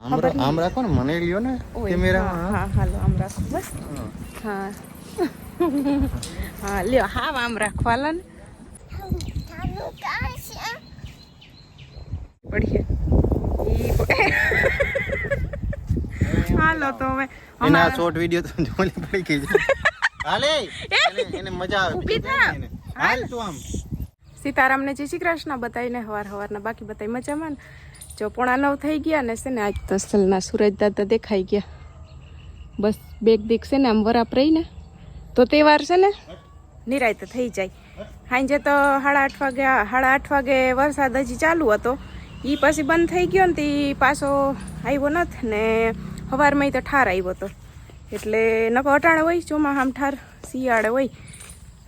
આમ આમ રાખો ને મને લ્યો ને કેમેરામાં. હા હાલો આમ રાખો બસ. હા. હા લ્યો હા આમ રાખો ને. પડીએ. હાલો તો હવે એના શોર્ટ વિડિયો તો જોલી પડી ગઈ હાલે! એને- એને મજા આવે ઊભી થા. હાલ તું આમ. સીતારામને જય શ્રી કૃષ્ણ બતાવીને હવાર હવારના બાકી બતાવી મજામાં ને? જો પોણા નવ થઈ ગયા ને છે ને આજ તો અસલના સૂરજ દાદા દેખાઈ ગયા. બસ બેગ બેગ છે ને આમ વરાપ રહીને. તો તહેવાર છે ને? નિરાય તો થઈ જાય. સાંજે તો સાડા આઠ વાગે, સાડા આઠ વાગે વરસાદ હજી ચાલુ હતો. એ પછી બંધ થઈ ગયો ને તે પાછો આવ્યો નથી ને સવારમાં તો ઠાર આવ્યો હતો એટલે નકો અટાણે હોય, ચોમાહામ ઠાર, શિયાળે હોય.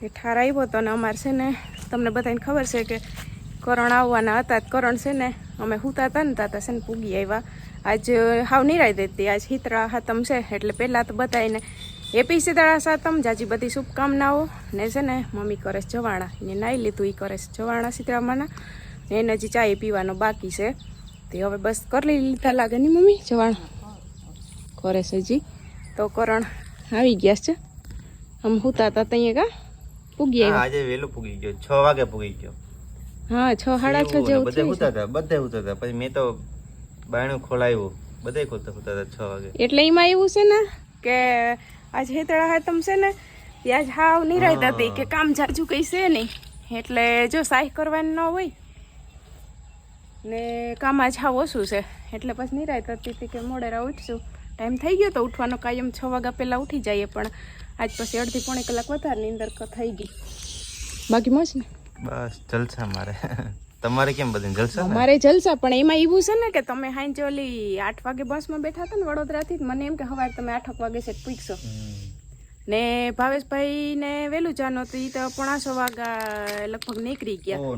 એ ઠાર આવ્યો હતો ને અમારે છે ને, તમને બધાને ખબર છે કે કરણ આવવાના હતા કરણ છે ને અમે હુતા હતા ને તાતા છે ને પૂગી આવ્યા. આજ હાવ નિરાય દેતી. આજ હિતરા હાતમ છે એટલે પહેલાં તો બધાને એપી સીતળા સાતમ જાજી બધી શુભકામનાઓ. ને છે ને મમ્મી કરે છે જવાણા. એને નાઈ લીધું એ કરે છે જવાણા સીતળામાંના એને હજી ચાય પીવાનો બાકી છે. તે હવે બસ કરી લીધા લાગે ને મમ્મી જવાણા? કરે છે હજી. તો કરણ આવી ગયા છે. આમ હુતા હતા ત્યાં કા? પૂગી આવ્યા. આજે વહેલું પૂગી ગયો. છ વાગે પૂગી ગયો. હા છ સાડા છ જેવું બધે થયું હતા બધે હુતા હતા પછી મેં તો બાયણું ખોલાવ્યું બધે ખોલતા હોતા હતા છ વાગે. એટલે એમાં એવું છે ને કે આજ હેતળા હાતમ છે ને ત્યાં હાવ નિરાયત હતી કે કામ જાજુ કઈ છે નહીં. એટલે જો સાહી કરવાની ન હોય ને કામ આજ હાવ ઓછું છે. એટલે પછી નિરાયત હતી હતી કે મોડેરા ઉઠશું. ટાઈમ થઈ ગયો તો ઉઠવાનો કાયમ છ વાગ્યા પહેલાં ઉઠી જઈએ પણ આજ પછી અડધી પોણી કલાક વધારે નીંદર થઈ ગઈ. બાકી મોજ ને? બસ જલસા મારે. તમારે કેમ બધી જલસા મારે જલસા પણ એમાં એવું છે ને કે તમે હાંજે ઓલી આઠ વાગે બસમાં બેઠા હતા ને વડોદરાથી તો મને એમ કે સવારે તમે આઠ વાગે છે પૂછશો. ને ભાવેશભાઈ ને વહેલું જાનો તો ઈ તો પોણાસો વાગા લગભગ નીકળી ગયા.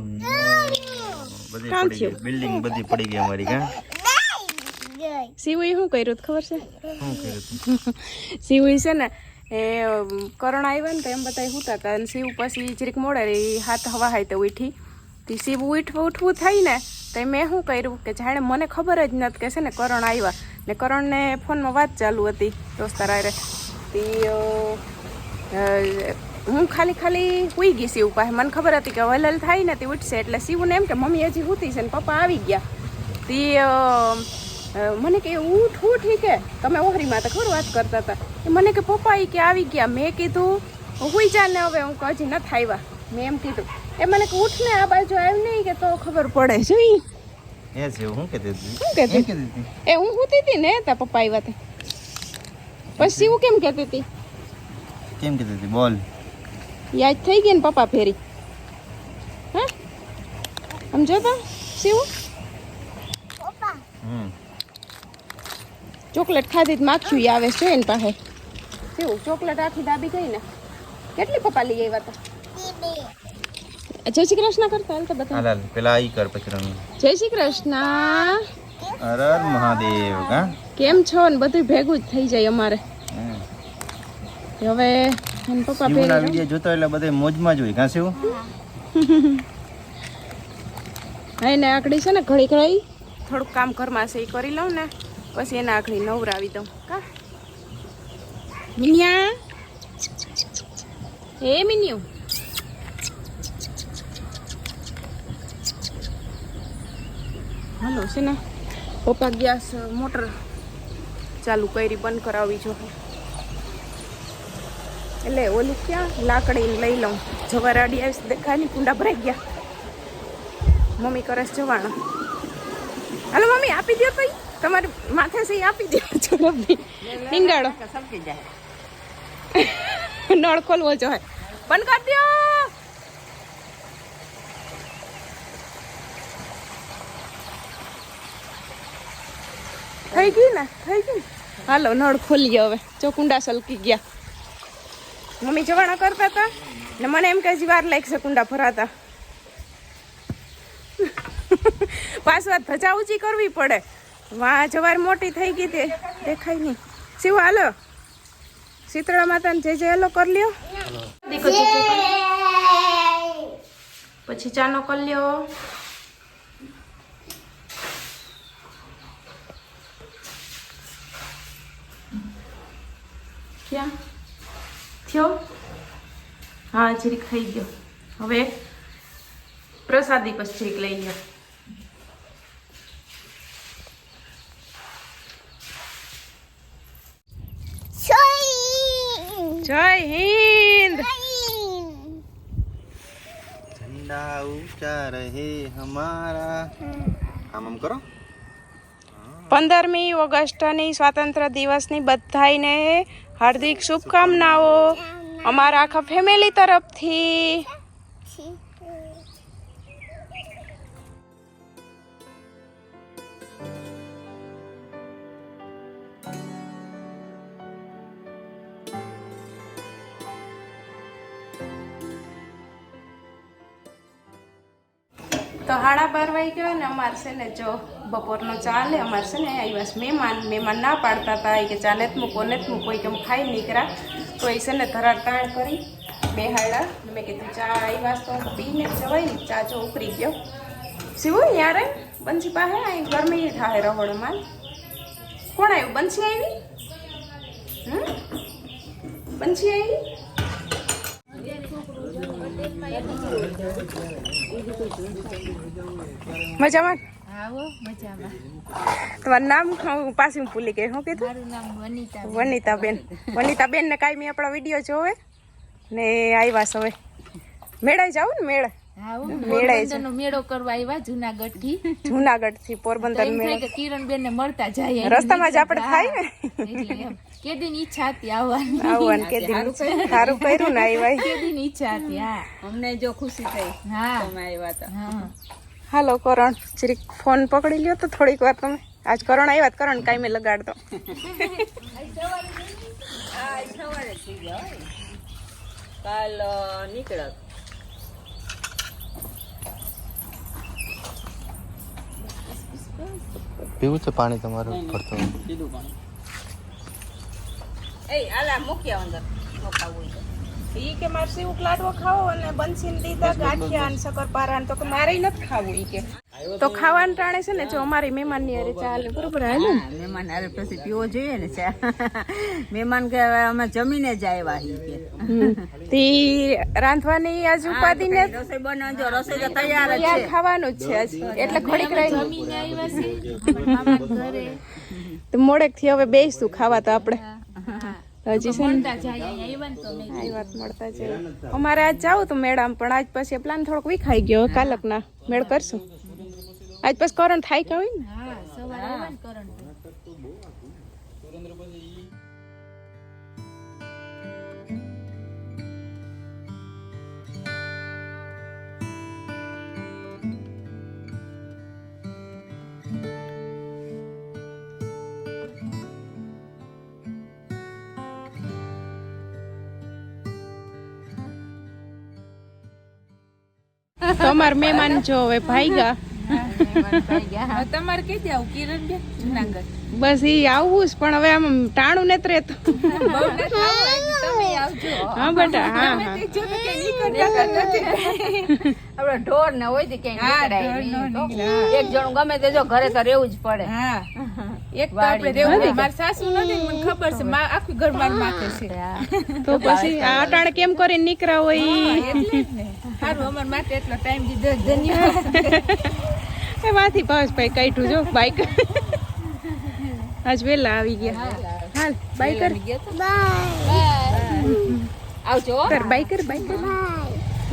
બધી બિલ્ડિંગ બધી પડી ગઈ અમારી કા શિવુએ શું કર્યું ખબર છે? શું કર્યું તું? છે ને એ કરણ આવ્યા ને તો એમ બધા હુતા હતા અને શિવ પછી જરીક મોડે રહી હાથ હવા હાય તો ઉઠી તે શિવ ઉઠ ઉઠવું થઈ ને, તો મેં શું કર્યું કે જાણે મને ખબર જ નથી કે છે ને કરણ આવ્યા. ને કરણને ફોનમાં વાત ચાલુ હતી દોસ્તાર આરે હું ખાલી ખાલી હુઈ ગઈ શિવ પાસે. મને ખબર હતી કે વલલ થાય ને તે ઉઠશે. એટલે શિવને એમ કે મમ્મી હજી હુતી છે ને પપ્પા આવી ગયા. તે મને કે ઉઠ ઉઠ ઈ કે. તમે ઓહરીમાં તો ખબર વાત કરતા હતા. એ મને કે પપ્પા એ કે આવી ગયા. મેં કીધું હુઈ જા ને હવે. હું કહું, હજી નથી આવ્યા. મેં એમ કીધું. એ મને કે ઉઠ ને આ બાજુ આવ્યું નહીં કે તો ખબર પડે. જોઈ એ છે હું કહેતી હતી? શું કહેતી? એમ હતી? એ હું હુતી હતી ને તા પપ્પા આવ્યા તે. પછી હું કેમ કહેતી હતી? કેમ કહેતી હતી? બોલ. યાદ થઈ ગઈ ને પપ્પા ફેરી? હા? સમજો તો શિવ હમ. ચોકલેટ ખાધી જ માખ્યું આવે છે એની ને પાસે. કેવું? ચોકલેટ આખી દાબી ગઈ ને? કેટલી પપ્પા લઈ આવ્યા હતા જય શ્રી કૃષ્ણ કરતા હાલ તો હાલ પેલા ઈ કર પછી રમી. જય શ્રી કૃષ્ણ. હર મહાદેવ હા કેમ છો? ને બધું ભેગું જ થઈ જાય અમારે. હવે એને પપ્પા પેલા વિડિયો જોતો એટલે બધે મોજમાં જ હોય કાં શિવ? હા. એને આકડી છે ને ઘડી ઘડી થોડુંક કામ ઘરમાં છે એ કરી લઉં ને. પછી એને આકડી નવરાવી દઉં. કા? મિનિયા? હે મિન્યુ? હાલો છે ને પપ્પા ગેસ મોટર ચાલુ કરી બંધ કરાવવી જોઈએ એટલે ઓલું ક્યાં? લાકડી લઈ લઉં. જવાર અડી આવીશ દેખાય કુંડા ભરાઈ ગયા. મમ્મી કરે જવાના. હાલો મમ્મી આપી દો તો ઈ. તમારે માથે સહી આપી દો ઝડપથી જાય નળ ખોલવો જોઈએ બંધ કરી દો. થઈ ગઈ ને? થઈ ગઈ? હાલો, નળ ખોલીએ હવે. જો કુંડા સલકી ગયા. મમ્મી જવાના કરતા હતા ને મને એમ કે હજી વાર લાગશે કુંડા ભરાતા. પાછું આ ધજા ઊંચી કરવી પડે. વાહ, જવાર મોટી થઈ ગઈ તે. દેખાય નહીં. શિવ, હાલો. શીતળા માતાને જે જે હેલો કરી લ્યો. પછી ચાનો કરી લ્યો. ક્યાં? થયો? હા જરીક થઈ ગયો. હવે પ્રસાદી પછી જરીક લઈ લ્યો. જય હિન્દ. ઝંડા ઊંચા રહે હમારા. આમ આમ કરો. પંદરમી ઓગસ્ટની સ્વાતંત્ર દિવસની બધાઈને હાર્દિક શુભકામનાઓ. અમારા આખા ફેમિલી તરફથી. તો હાડા બાર વાગી ગયો ને અમારે છે ને જો બપોરનો ચાલે અમારે છે ને આવ્યા મહેમાન. મહેમાન ના પાડતા હતા કે ચાલે જ મૂકો ને જ મૂકો કે હું ખાઈ નીકળ્યા. તો એ છે ને ધરાર તાણ કરી, બે હાડા મેં કીધું ચા આવ્યા તો પીને જવાય ને, ચા જો ઉપરી ગયો. શિવું, યારે બંસી પાસે અહીં ગરમી થાય રહોડમાં કોણ આવ્યું બંસી આવી હમ? બંસી આવી મજામાં? તમારું નામ હું પાછી ભૂલી ગઈ શું કીધું? વનિતાબેન વનિતાબેન. ને કાંઈ મેં આપણા વીડિયો જોવે ને આવ્યા સવે મેળાઈ જાવ ને મેળા? મેળો કરવા આવ્યા જુનાગઢથી જુનાગઢથી પોરબંદર એમ થાય કિરણ બેન ને મળતા જાય રસ્તામાં જ આપણે થાય ને. કેદીની ઈચ્છા હતી આવવાની. આવવાનું કે દીધું સારું કર્યું ને આવ્યા કેદીની ઈચ્છા હતી હા. અમને જો ખુશી થઈ હા. તમે આવ્યા હતા હા. હાલો કરણ. જરીક ફોન પકડી લ્યો તો થોડીક વાર તમે. આજ કરણ આવ્યા કરણ કાંઈ મેં લગાડતો. કાલ નીકળત પીવું છે પાણી તમારું? પડતું એ આલા મૂક્યા અંદર. મોકાવું ઈ કે મારે સેવું લાડવો ખાવો અને બંસીને દીધા ગાંઠિયા અને શક્કરપારા તો કે મારે નથી ખાવું ઈ કે. તો ખાવાનું ટાણે છે ને જો અમારી મહેમાનની અરે ચાલે બરોબર હાલે મહેમાન અરે પછી પીવો જોઈએ ને ચા. મહેમાન કે અમે જમીને જ આવ્યા છીએ કે. તી રાંધવાની આજ ઉપાધિ ને રસોઈ બનાવજો રસોઈ તો તૈયાર જ યાર છે. ખાવાનું જ છે આજ. એટલે ઘડીક રહી. જમીને આવ્યા છે તો મોડેકથી હવે બેસું ખાવા તો આપણે. હજી છે ને જાય વાત મળતા છે અમારે આજ જાવું તો મેળામાં પણ આજ પછી પ્લાન થોડોક વિખાઈ ગયો કાલક ના મેળ કરશું. આજ પછી કરણ થાય કે હોય ને તો અમાર મહેમાન જો હવે ભાઈગા તમારે કઈ જાવ? કિરણ બેન જુનાગઢ. બસ ઈ આવવું જ પણ હવે આમ ટાણું ને રહેતું હા બેટા હા આપડે ઢોર ને હોય ક્યાંય. એક જણું ગમે તે જો ઘરે તો રહેવું જ પડે. હા. એક તો આપણે રહેવું હોય. મારા સાસુ નથી મને ખબર છે. મા આખું ઘર માર માથે છે. તો પછી આ અટાણે કેમ કરીને નીકળ્યા હોય ઈ? એટલે જ ને. સારું અમાર માટે એટલો ટાઈમ દીધો ધન્યવાદ. એ વાથી ભાવેશભાઈ કાઢ્યું જો બાઈક આજ વેલા આવી ગયા. હાલ બાઈકર આવજો કર બાઈકર બાઈકર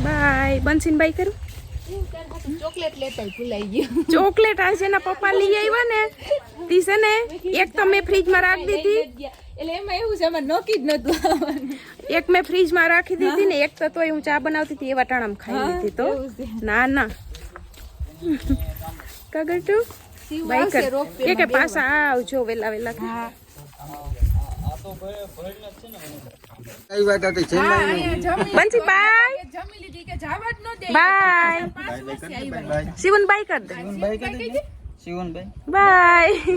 બાય. બંસીન બાઈકર ચોકલેટ લેતા ભૂલાઈ ગયું. ચોકલેટ આજે એના પપ્પા લઈ આવ્યા ને તી છે ને એક તો મેં ફ્રીજમાં રાખી દીધી. એટલે એમાં એવું છે અમારે નોકી જ નતું આવવાનું. એક મેં ફ્રીજમાં રાખી દીધી ને એક તો તોય હું ચા બનાવતી હતી એવા ટાણામાં ખાઈ લીધી તો. ના ના. કગટુ બાઈકર કે કે પાછા આવજો વેલા વેલા. બંસી બાય. જમી લીધી કે જવા જ ન દે. બાય. શિવન બાય કર દે? બાય.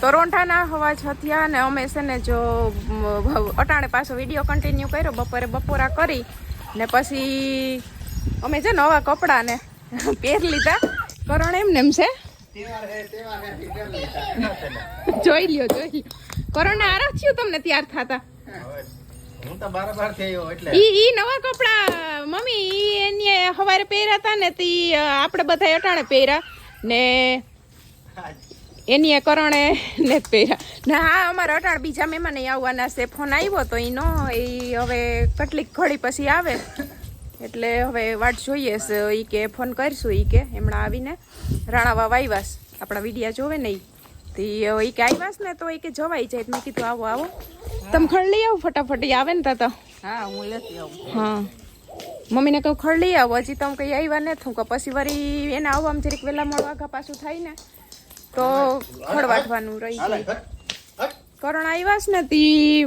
તો રોંઠાના હવા છથિયા ને અમે છે ને જો અટાણે પાછો વીડિયો કન્ટિન્યુ કર્યો બપોરે બપોરા કરી ને પછી અમે છે ને નવા કપડાં ને પહેર લીધા. કરણ એમ ને એમ છે જોઈ લ્યો જોઈ લ્યો. કરણ આરા થયું તમને ત્યાર થતા? ઈ નવા કપડા મમ્મી એને હવારે પહેર્યા હતા ને તી આપણે બધા અટાણે પહેર્યા. ને એની એ કરણે ને પહેર્યા. ને હા અમારા અટાણ બીજા મહેમાન આવવાના છે. ફોન આવ્યો તો એનો એ હવે કેટલીક ઘડી પછી આવે. એટલે હવે વાટ જોઈએ છે ઈ કે ફોન કરીશું એ કે હમણાં આવીને. રાણાવા વાયવાસ આપણા વિડિયા જોવે ને તો એ કે આવ્યાસ ને તો એ કે જવાઈ જાય મેં કીધું આવો આવો. તમે ખડ લઈ આવો ફટાફટ. આવે ને તા તો હા હું લેતી આવું. હા. મમ્મીને કહું ખડ લઈ આવો. હજી તમે કઈ આવ્યા ને થું કે પછી વળી એને આવવામાં જરીક વહેલા મળવા પાછું થાય ને તો ખડ વાટવાનું રહી જાય કરણ આવ્યા છે ને તી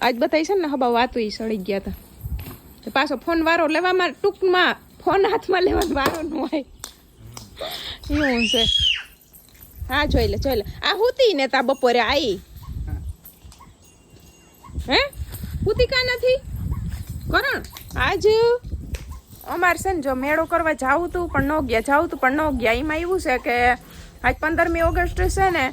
આજ બતાવી છે ને હબા વાતો એ સળી ગયા હતા પાછો ફોન વારો લેવામાં ટૂંકમાં ફોન હાથમાં લેવાનો વારો ન હોય. એવું છે. હા જોઈ લે જોઈ લે. આ હુતી ને તા બપોરે આવી હે? હુતી કા નથી? કરણ આજ અમારે છે ને જો મેળો કરવા જાવું તું પણ ન ગયા જાવું તું પણ ન ગયા. એમાં એવું છે કે આજ પંદરમી ઓગસ્ટ છે ને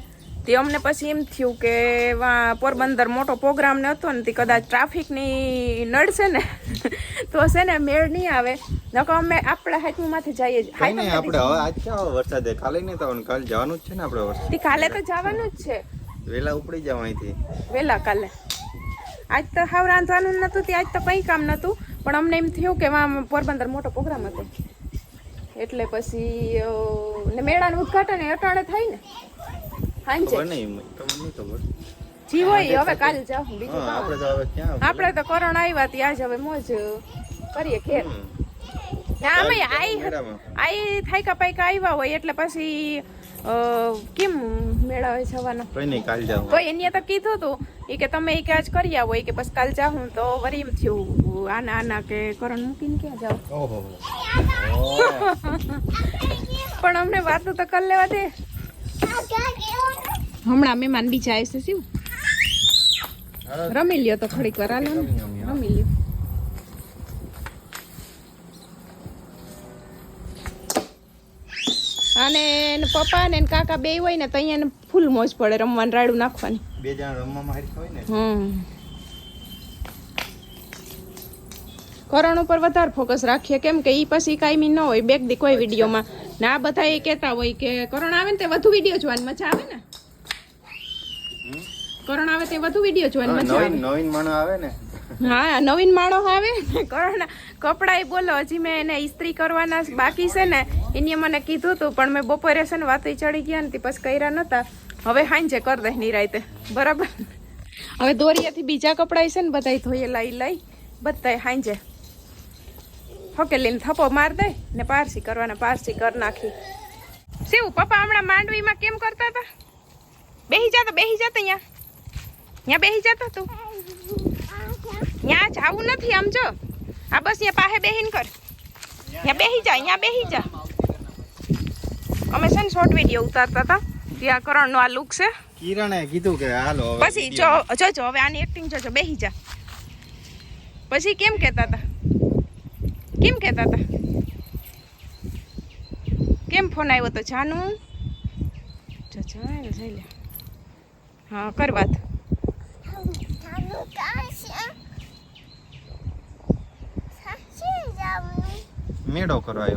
તે અમને પછી એમ થયું કે વા પોરબંદર મોટો પ્રોગ્રામ ને હતો ને તે કદાચ ટ્રાફિકની નડશે ને તો છે ને મેળ નહીં આવે. નકો અમે આપણા હાથમાં માથે જઈએ. જ. આપણે હવે આજ ક્યાં વરસાદ? છે? કાલે નહીં થવાનું કાલે જવાનું જ છે ને આપણે વરસાદ. તે કાલે તો જવાનું જ છે. વેલા ઉપડી જવા અહીંથી. વેલા કાલે. આજ તો હાવ રાંધવાનું નહોતું તે આજ તો કંઈ કામ નહોતું પણ અમને એમ થયું કે આમ પોરબંદર મોટો પ્રોગ્રામ હતો. એટલે પછી ને મેળાનું ઉદઘાટન એ અટાણે થાય ને. જી હોય હવે કાલે જાઉં બીજું આપણે તો કોરોના આવ્યા ત્યાં જ હવે મોજ કરીએ ઘેર. આઈ. આઈ થાયકા પાયકા આવ્યા હોય એટલે પછી કેમ મેળાવે જવાનો? કઈ નહીં કાલ જાવ તો એને તો કીધું હતું એ કે તમે એ કે આજ કરી આવો એ કે બસ કાલ જાઉં તો વરી એમ થયું આના આના કે કરણ મૂકીને ક્યાં જાવ પણ અમને વાતો તો કર લેવા દે. હમણાં મહેમાન બીજા આવશે શું? રમી લ્યો તો થોડીક વાર હાલો રમી લ્યો. પપ્પા ને કાકા બે હોય ને તો અહીંયા ફૂલ મોજ પડે રમવાનું રાડું નાખવાની. બે જણા રમવામાં હારી હોય ને? હમ. કરણ ઉપર વધારે ફોકસ રાખીએ. કેમ કે ઈ પછી કાયમી ન હોય બેક દી કોઈ વિડીયોમાં. ને આ બધા એ કહેતા હોય કે કરણ આવે ને તે વધુ વીડિયો જોવાની મજા આવે ને? કરણ આવે તે વધુ વીડિયો જોવાની મજા આવે. નવીન માણસ આવે ને હા, નવીન માણો આવે ને કરણ કપડાય બોલો, હજી મેં એને ઇસ્ત્રી કરવાના બાકી છે ને, એને મને કીધું હતું પણ મેં બપોરે છે ને વાતો ચડી ગયા નથી પછી કર્યા નતા. હવે હાંજે કર દે નિરાયતે બરાબર? હવે દોરિયાથી બીજા કપડાય છે ને બધાય ધોઈએ, લઈ લઈ. બધા હાંજે. હકેલીને થપો માર દે ને પારસી કરવાના, પારસી કર નાખી. શિવ પપ્પા હમણાં માંડવીમાં કેમ કરતા હતા? બેહી જતા બેહી જતા અહીંયા. અહીંયા બેહી જતા તું. ત્યાં જાવું નથી આમ જો. આ બસ અહીંયા પાસે બેહીન કર. ત્યાં બેહી જા અહીંયા બેહી જા. અમે છે ને શોર્ટ વીડિયો ઉતારતા હતા. ત્યાં કરણનો આ લુક છે. કિરણે કીધું કે હાલો પછી જો જોજો હવે આની એક્ટિંગ જોજો બેહી જા. પછી કેમ કહેતા હતા? કેમ કહેતા હતા? કેમ ફોન આવ્યો તો જાનું? જો જઈ લે હા કર વાત. મેળો કરવા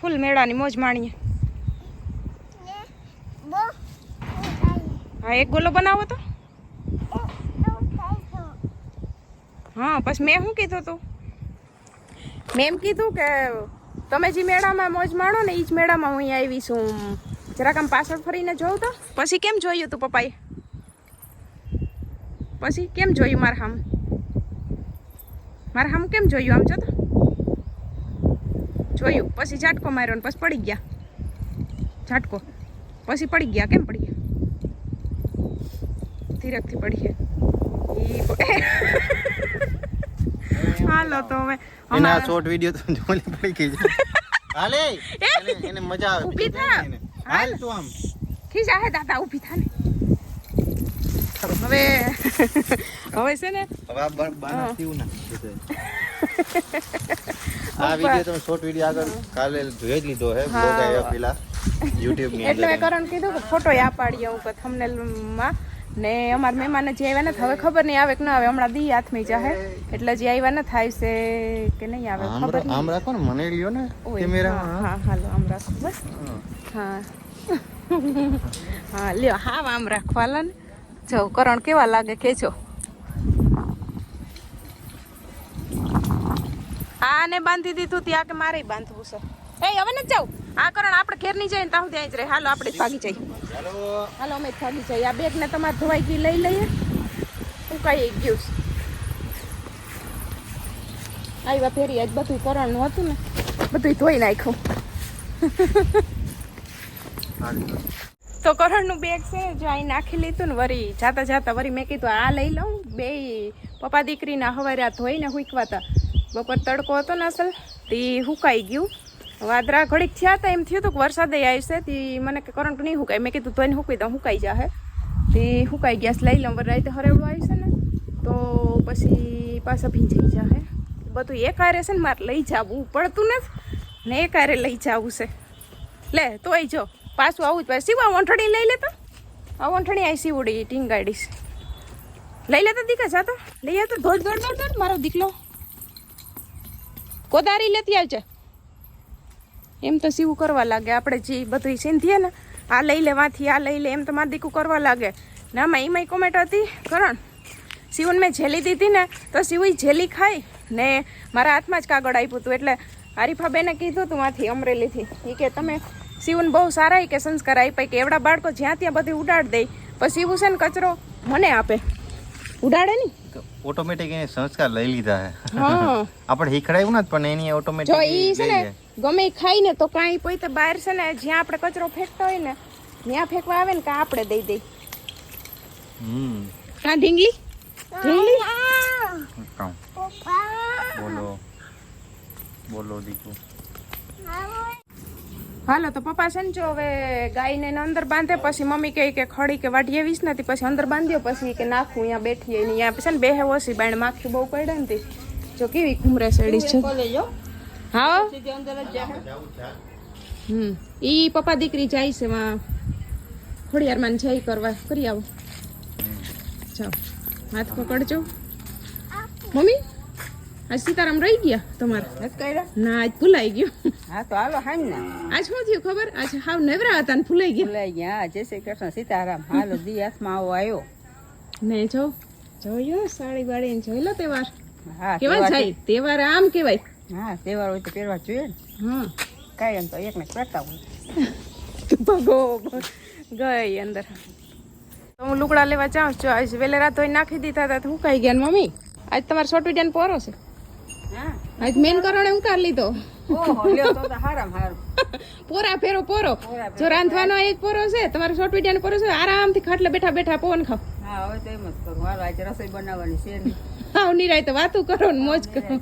ફૂલ મેળાની મોજ માણીએ. હા, એક ગોલો બનાવો તો. હા, પછી મેં શું કીધું તું? મેં એમ કીધું કે તમે જે મેળામાં મોજ માણો ને એ જ મેળામાં હું આવી છું. જરાક આમ પાછળ ફરીને જોઉં તો. પછી કેમ જોયું તું પપ્પાએ? પછી કેમ જોયું મારા હામ? મારા હામ કેમ જોયું આમ જો જોયું. પછી ઝાટકો માર્યો ને પછી પડી ગયા. ઝાટકો. પછી પડી ગયા. કેમ પડી ગયા? ધીરકથી પડી ગયા હાલો તો હવે એના શોર્ટ વિડિયો તો જોલી પડી ગઈ હાલે? એને મજા આવે. ઊભી થા. હાલ તું આમ. ખીજા હે દાદા ઊભી થાને હવે હવે છે ને હવે બાના થયું ના. આ વિડિયો તમે શોર્ટ વિડિયો આગળ કાલે જોઈ જ લીધો હે બ્લોગ આવ્યા પેલા યુટ્યુબની એટલે મેં કરણ કીધું કે ફોટો આ પાડીએ હું કે માં ને અમારા મહેમાન જે આવ્યા નથી હવે ખબર નહીં આવે કે ના આવે હમણાં દી હાથમી જાહે એટલે જે આવ્યા નથી આવશે કે નહીં આવે ખબર આમ રાખો ને મને લ્યો ને ઓય, હા હાલો આમ રાખો બસ હા હા લ્યો હા આમ રાખો હાલો ને જો કરણ કેવા લાગે? કેજો. હા ને બાંધી દીધું ત્યાં કે મારે બાંધવું છે. એ હવે ને જાવ આ કરણ આપણે ઘેર નહીં જઈએ ને ત્યાં અહીં જ રહે. હાલો આપણે ભાગી જઈએ. હાલો. અમે ભાગી જઈએ. આ બેગ ને તમારે ધોવાઈ ગઈ લઈ લઈએ. ઉકાઈ ગયું છે. આવ્યા ફેરી. આજ બધું કરણનું હતું ને. બધું ધોઈ નાખ્યું. તો કરણનું બેગ છે, જો અહીં નાખી લીધું ને વરી જાતા જાતા વરી મેં કીધું, આ લઈ લઉં. બે પપ્પા દીકરીના હવારે આ ધોઈને હુકવાતા. બપોર તડકો હતો ને અસલ, તે હુકાઈ ગયું. વાદરા ઘડીક થયા હતા એમ થયું હતું કે વરસાદે આવશે તે મને કે કરંટ નહીં હુકાય. મેં કીધું, ધોઈને હુકાઈ દઉં, હુકાઈ જાહે. તે હુકાઈ ગયા છે. લઈ લઉં રાતે હરેવડું આવશે ને, તો પછી પાછા ભીંજાઈ જાહે. બધું એકારે છે ને, મારે લઈ જવું પડતું નથી. ને એક આરે લઈ જવું છે. લે, તોય જો. પાછું આવું જ પાછું. શિવા વંઠણી લઈ લેતો? આ વંઠણી આવી સીવડી ટીંગાડીશ. લઈ લેતા દીકા જાતો લઈ આવતો. દોડ દોડ દોડ દોડ મારો દીકલો કોદારી લેતી આવજે. એમ તો સીવું કરવા લાગે. આપણે જે બધું સિંધીએ ને આ લઈ લે, વાંથી, આ લઈ લે, એમ તો મારે દીકું કરવા લાગે. ના માં એમાંય કોમેન્ટ હતી. કરણ, શિવન મેં જેલી દીધી ને, તો શિવું જેલી ખાઈ ને મારા હાથમાં જ કાગળ આપ્યું હતું. એટલે હરીફાબેને કીધું હતું માંથી અમરેલીથી. એ કે તમે શિવન બહુ સારા કે સંસ્કાર આપ્યા કે એવડા બાળકો જ્યાં ત્યાં બધી ઉડાડ દે પછી શિવ છે ને કચરો મને આપે. ઉડાડે નહીં ઓટોમેટિક એને સંસ્કાર લઈ લીધા હે. આપણે હીખડાયું ને પણ એની જો ઓટોમેટિક ઈ છે ને ગમે ખાઈ ને તો કાંઈ પોતે બહાર છે ને જ્યાં આપણે કચરો ફેંકતો હોય ને ત્યાં ફેંકવા આવે ને કા આપણે દઈ દઈ હમ. કા ઢીંગલી? ઢીંગલી? બોલો. બોલો દીકુ. હાલો તો પપ્પા છે ને જો હવે ગાયને એને અંદર બાંધે પછી મમ્મી કહે કે ખડી કે વાઢી વીસ નથી પછી અંદર બાંધ્યો પછી કે નાખું અહીંયા બેઠીએ ને અહીંયા છે ને બેહે ઓછી બાણ માખી બહુ પડે ને જો કેવી ઘુમરે સડી છે. હા? હમ. ઈ પપ્પા દીકરી જાય છે માં ખોડિયારમાં જાય કરવા. કરી આવો. ચાલો હાથ પકડજો. મમ્મી? આજ સીતારામ રહી ગયા તમારે? ના આજ ભૂલાઈ ગયું. હા તો હાલો હામ ને. આજ શું થયું ખબર? આજ હાવ નવરા હતા ને ભૂલાઈ ગયા. ભૂલાઈ ગયા. જય શ્રી કૃષ્ણ સીતારામ. હાલો દી હાથમાં આવો આવ્યો ને જો જોયો સાડી વાળી જોઈ લો તહેવાર? હા કેવા જાય? તહેવાર આમ કેવાય હા તહેવાર હોય તો પહેરવા જોઈએ ને. હા. કાંઈ એમ તો એક ને પહેરતા હોય. ભગો ગઈ અંદર. તો હું લુગડા લેવા જાઉં છું. આજ વેલેરા ધોઈ નાખી દીધા હતા હું કઈ ગયા મમ્મી? આજ તમારે શોર્ટ વિડિયન પોરો છે. આજ મેન કરોડે ઉતાર લીધો. પોરા ફેરો પોરો. જો રાંધવાનો એક પોરો છે તમારે શોર્ટ વિડિયન પોરો છે આરામથી ખાટલે બેઠા બેઠા પવન ખાવ. હા હવે તો એમ જ કરું. હાલો આજે રસોઈ બનાવવાની છે હા નિરાય તો વાતું કરો ને મોજ કરો